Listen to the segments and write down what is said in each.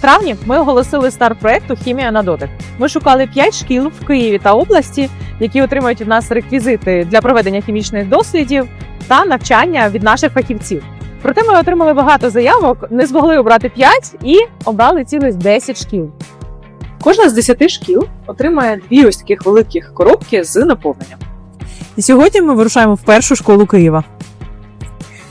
Травні ми оголосили старт проекту Хімія на дотик. Ми шукали 5 шкіл в Києві та області, які отримають від нас реквізити для проведення хімічних дослідів та навчання від наших фахівців. Проте ми отримали багато заявок, не змогли обрати 5 і обрали цілих 10 шкіл. Кожна з 10 шкіл отримає дві ось таких великих коробки з наповненням. І сьогодні ми вирушаємо в першу школу Києва.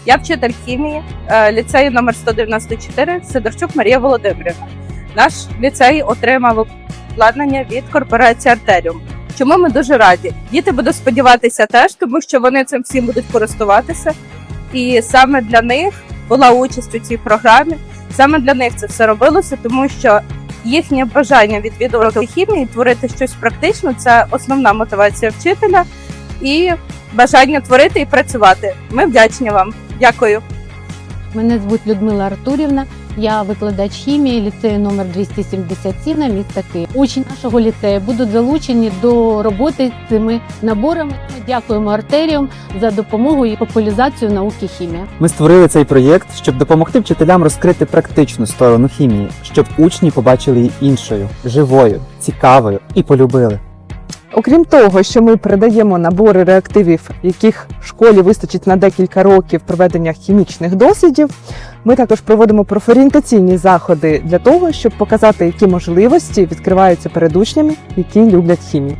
Я вчитель хімії е, ліцею номер 194 Сидорчук Марія Володимирівна. Наш ліцей отримав обладнання від корпорації Артеріум. Чому ми дуже раді? Діти будуть сподіватися теж, тому що вони цим всім будуть користуватися. І саме для них була участь у цій програмі. Саме для них це все робилося, тому що їхнє бажання відвідувати хімії, творити щось практично це основна мотивація вчителя і бажання творити і працювати. Ми вдячні вам. Дякую. Мене звуть Людмила Артурівна. Я викладач хімії ліцею номер 277 на міста Київ. Учні нашого ліцею будуть залучені до роботи з цими наборами. Ми дякуємо Артеріум за допомогу і популяризацію науки хімія. Ми створили цей проєкт, щоб допомогти вчителям розкрити практичну сторону хімії, щоб учні побачили її іншою, живою, цікавою і полюбили. Окрім того, що ми передаємо набори реактивів, яких школі вистачить на декілька років проведення хімічних дослідів, ми також проводимо профорієнтаційні заходи для того, щоб показати, які можливості відкриваються перед учнями, які люблять хімію.